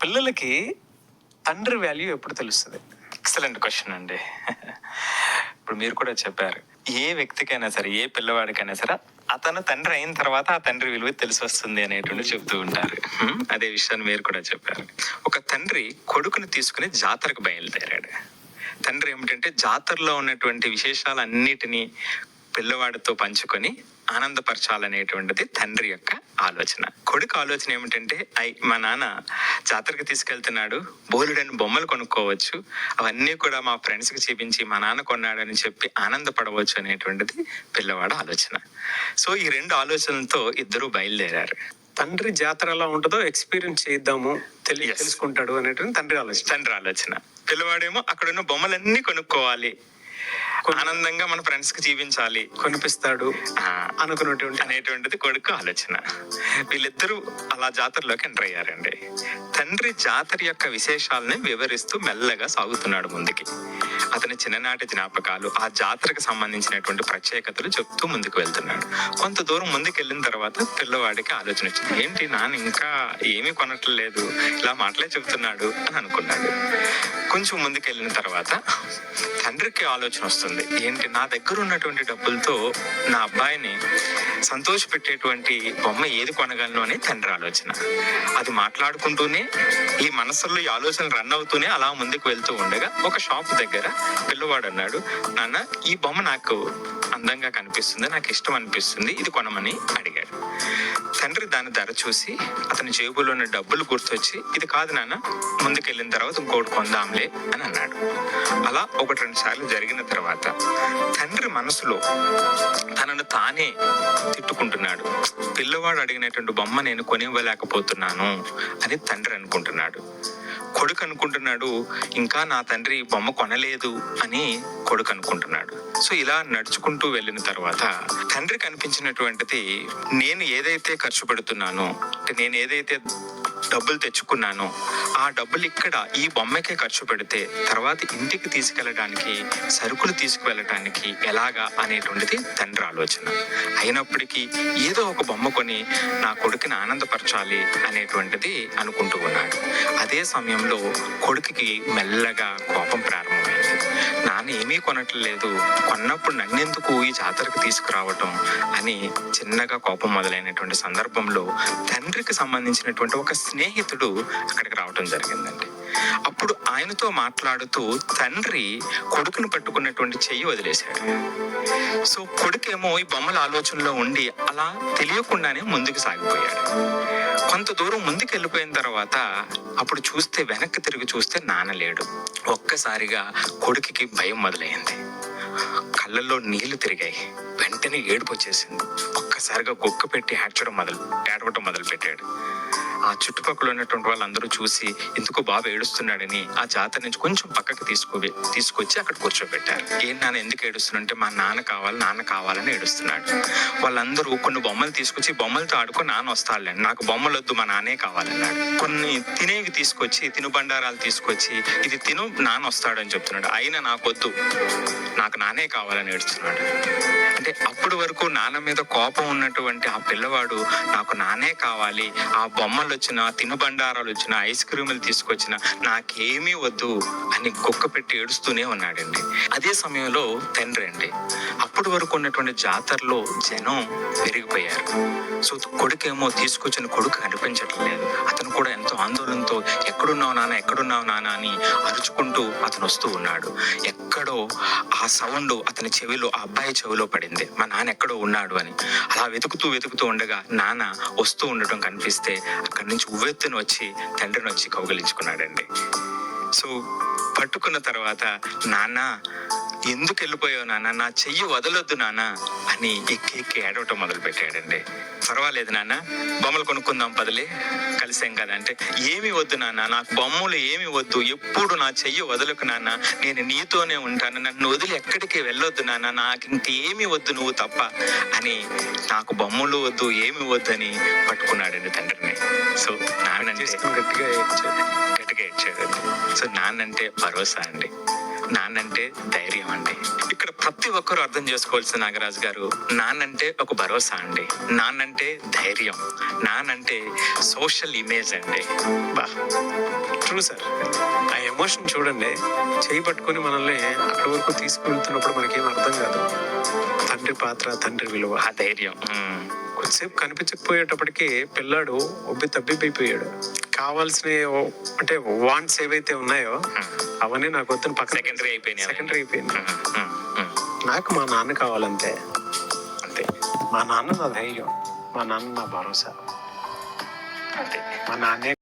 పిల్లలకి తండ్రి వాల్యూ ఎప్పుడు తెలుస్తుంది? ఎక్సలెంట్ క్వశ్చన్ అండి. ఇప్పుడు మీరు కూడా చెప్పారు. ఏ వ్యక్తికైనా సరే ఏ పిల్లవాడికైనా సరే అతను తండ్రి అయిన తర్వాత ఆ తండ్రి విలువ తెలిసి వస్తుంది అనేటువంటి చెప్తూ ఉంటారు. అదే విషయాన్ని మీరు కూడా చెప్పారు. ఒక తండ్రి కొడుకుని తీసుకుని జాతరకు బయలుదేరాడు. తండ్రి ఏమిటంటే జాతరలో ఉన్నటువంటి విశేషాలన్నిటినీ పిల్లవాడితో పంచుకొని ఆనందపరచాలనేటువంటిది తండ్రి యొక్క ఆలోచన. కొడుకు ఆలోచన ఏమిటంటే ఐ మా నాన్న జాతరకి తీసుకెళ్తున్నాడు బోలుడని బొమ్మలు కొనుక్కోవచ్చు అవన్నీ కూడా మా ఫ్రెండ్స్కి చూపించి మా నాన్న కొన్నాడని చెప్పి ఆనందపడవచ్చు అనేటువంటిది పిల్లవాడు ఆలోచన. సో ఈ రెండు ఆలోచనలతో ఇద్దరు బయలుదేరారు. తండ్రి జాతర ఎలా ఉంటుందో ఎక్స్పీరియన్స్ చేద్దాము. తెలుసుకుంటాడు అనేటువంటి తండ్రి ఆలోచన. తండ్రి ఆలోచన. పిల్లవాడేమో అక్కడ ఉన్న బొమ్మలన్నీ కొనుక్కోవాలి ఆనందంగా మన ఫ్రెండ్స్కి జీవించాలి. కొనిపిస్తాడు అనుకున్నటువంటి అనేటువంటిది కొడుకు ఆలోచన. వీళ్ళిద్దరూ అలా జాతరలోకి ఎంటర్ అయ్యారండి. తండ్రి జాతర యొక్క విశేషాలని వివరిస్తూ మెల్లగా సాగుతున్నాడు ముందుకి. అతని చిన్ననాటి జ్ఞాపకాలు ఆ జాతరకు సంబంధించినటువంటి ప్రత్యేకతలు చెప్తూ ముందుకు వెళ్తున్నాడు. కొంత దూరం ముందుకు వెళ్ళిన తర్వాత పిల్లవాడికి ఆలోచన వచ్చింది. ఏంటి నాన్న ఇంకా ఏమీ కొనట్లేదు. ఇలా మాటలే చెప్తున్నాడు అని అనుకున్నాడు. కొంచెం ముందుకు వెళ్ళిన తర్వాత తండ్రికి ఆలోచన వస్తుంది. ఏంటి? నా దగ్గర ఉన్నటువంటి డబ్బులతో నా అబ్బాయిని సంతోష పెట్టేటువంటి బొమ్మ ఏది కొనగలను అని తండ్రి ఆలోచన. అది మాట్లాడుకుంటూనే ఈ మనసుల్లో ఈ ఆలోచనలు రన్ అవుతూనే అలా ముందుకు వెళ్తూ ఉండగా ఒక షాప్ దగ్గర పిల్లవాడు అన్నాడు నాన్న ఈ బొమ్మ నాకు అందంగా కనిపిస్తుంది నాకు ఇష్టం అనిపిస్తుంది ఇది కొనమని అడిగాడు. తండ్రి దాని ధర చూసి అతని జేబులో ఉన్న డబ్బులు గుర్తొచ్చి ఇది కాదు నాన్న ముందుకెళ్ళిన తర్వాత ఇంకోటి కొందాంలే అని అన్నాడు. అలా ఒకటి రెండు సార్లు జరిగిన తర్వాత తండ్రి మనసులో తనను తానే తిట్టుకుంటున్నాడు. పిల్లవాడు అడిగినటువంటి బొమ్మ నేను కొనివ్వలేకపోతున్నాను అని తండ్రి అనుకుంటున్నాడు. కొడుకు అనుకుంటున్నాడు ఇంకా నా తండ్రి బొమ్మ కొనలేదు అని కొడుకు అనుకుంటున్నాడు సో ఇలా నడుచుకుంటూ వెళ్ళిన తర్వాత తండ్రి కనిపించినటువంటిది నేను ఏదైతే ఖర్చు పెడుతున్నానో అంటే నేను ఏదైతే డబ్బులు తెచ్చుకున్నానో ఆ డబ్బులు ఇక్కడ ఈ బొమ్మకే ఖర్చు పెడితే తర్వాత ఇంటికి తీసుకెళ్ళడానికి సరుకులు తీసుకువెళ్ళడానికి ఎలాగా అనేటువంటిది తండ్రి ఆలోచన. అయినప్పటికీ ఏదో ఒక బొమ్మ కొని నా కొడుకుని ఆనందపరచాలి అనేటువంటిది అనుకుంటూ ఉన్నాడు. అదే సమయంలో కొడుకుకి మెల్లగా కోపం ప్రారంభం ఏమీ కొనట్లేదు. కొన్నప్పుడు నన్నెందుకు ఈ జాతరకు తీసుకురావటం అని చిన్నగా కోపం మొదలైనటువంటి సందర్భంలో తండ్రికి సంబంధించినటువంటి ఒక స్నేహితుడు అక్కడికి రావటం జరిగిందండి. అప్పుడు ఆయనతో మాట్లాడుతూ తండ్రి కొడుకును పట్టుకున్నటువంటి చెయ్యి వదిలేశాడు. సో కొడుకేమో ఈ బొమ్మల ఆలోచనలో ఉండి అలా తెలియకుండానే ముందుకు సాగిపోయాడు. కొంత దూరం ముందుకు వెళ్ళిపోయిన తర్వాత అప్పుడు చూస్తే వెనక్కి తిరిగి చూస్తే నాన్న లేడు. ఒక్కసారిగా కొడుకుకి భయం మొదలైంది. కళ్ళల్లో నీళ్ళు తిరిగాయి. వెంటనే ఏడుపు వచ్చేసింది. ఒక్కసారిగా గుక్క పెట్టి ఏడ్చడం మొదలు ఏడవటం మొదలు పెట్టాడు ఆ చుట్టుపక్కల ఉన్నటువంటి వాళ్ళందరూ చూసి ఎందుకు బాబు ఏడుస్తున్నాడని ఆ జాతర నుంచి కొంచెం పక్కకి తీసుకు తీసుకొచ్చి అక్కడ కూర్చోబెట్టారు. ఏం నాన్న ఎందుకు ఏడుస్తున్నంటే మా నాన్న కావాలి నాన్న కావాలని ఏడుస్తున్నాడు. వాళ్ళందరూ కొన్ని బొమ్మలు తీసుకొచ్చి బొమ్మలతో ఆడుకొని నాన్న వస్తాడులేండి నాకు బొమ్మలు వద్దు మా నాన్నే కావాలన్నాడు. కొన్ని తినేవి తీసుకొచ్చి తినుబండారాలు తీసుకొచ్చి ఇది తిను నాన్న వస్తాడని చెప్తున్నాడు. అయినా నాకు వద్దు. నాకు నానే కావాలని ఏడుస్తున్నాడు. అంటే అప్పటి వరకు నాన్న మీద కోపం ఉన్నటువంటి ఆ పిల్లవాడు నాకు నానే కావాలి ఆ బొమ్మలు వచ్చిన తినుబండారాలు వచ్చిన ఐస్ క్రీములు తీసుకొచ్చిన నాకేమీ వద్దు అని కుక్క పెట్టి ఏడుస్తూనే ఉన్నాడండి. అదే సమయంలో తండ్రి అండి అప్పటి వరకు ఉన్నటువంటి జాతరలో జనం పెరిగిపోయారు సో కొడుకేమో తీసుకొచ్చిన కొడుకు కనిపించట్లేదు అతను కూడా ఎంతో ఆందోళనతో ఎక్కడున్నావు నాన్న ఎక్కడున్నావు నాన్న అని అరుచుకుంటూ అతను వస్తూ ఉన్నాడు. ఎక్కడో ఆ సౌండ్ అతని చెవిలో ఆ అబ్బాయి చెవిలో పడింది. మా నాన్న ఎక్కడో ఉన్నాడు అని. అలా వెతుకుతూ వెతుకుతూ ఉండగా నాన్న వస్తూ ఉండటం కనిపిస్తే అక్కడి నుంచి ఉవ్వెత్తున వచ్చి తండ్రిని వచ్చి కౌగలించుకున్నాడండి. సో పట్టుకున్న తర్వాత నాన్న ఎందుకు వెళ్ళిపోయావు నాన్న? నా చెయ్యి వదలొద్దు నాన్న అని ఎక్కి ఎక్కి ఏడవటం మొదలు పెట్టాడండి పర్వాలేదు నాన్న బొమ్మలు కొనుక్కుందాం పదిలే. కలిసాం కదా అంటే ఏమి వద్దు నాన్న నాకు బొమ్మలు ఏమి వద్దు ఎప్పుడు నా చెయ్యి వదలకు నాన్న నేను నీతోనే ఉంటాను నన్ను వదిలి ఎక్కడికి వెళ్ళొద్దు నాన్న నాకు ఇంకేమి వద్దు నువ్వు తప్ప అని నాకు బొమ్మలు వద్దు ఏమి వద్దు అని పట్టుకున్నాడండి తండ్రిని. సో చేసుకుని గట్టిగా ఏడ్చాడు. గట్టిగా ఇచ్చాడండి సో నాన్నంటే భరోసా అండి. నాన్నంటే ధైర్యం అండి. ఇక్కడ ప్రతి ఒక్కరూ అర్థం చేసుకోవాల్సిన నాగరాజు గారు నాన్నంటే ఒక భరోసా అండి. నాన్నంటే ధైర్యం. నాన్నంటే సోషల్ ఇమేజ్ అండి. బా. True sir. ఆ ఎమోషన్ చూడండి. చేయి పట్టుకొని మనల్ని అక్కడి వరకు తీసుకువెళ్తున్నప్పుడు మనకేం అర్థం కాదు. తండ్రి పాత్ర తండ్రి విలువ. ఆ ధైర్యం. కొద్దిసేపు కనిపించకపోయేటప్పటికి పిల్లాడు ఒబ్బి తబ్బిబ్బైపోయాడు కావాల్సిన అంటే వాంట్స్ ఏవైతే ఉన్నాయో అవన్నీ నాకు వద్దని పక్కన సెకండరీ అయిపోయినాయి సెకండరీ అయిపోయింది. మ్మ్. మ్మ్. నాకు మా నాన్న కావాలంతే అంతే మా నాన్న నా ధైర్యం మా నాన్న నా భరోసా అంతే మా నాన్నే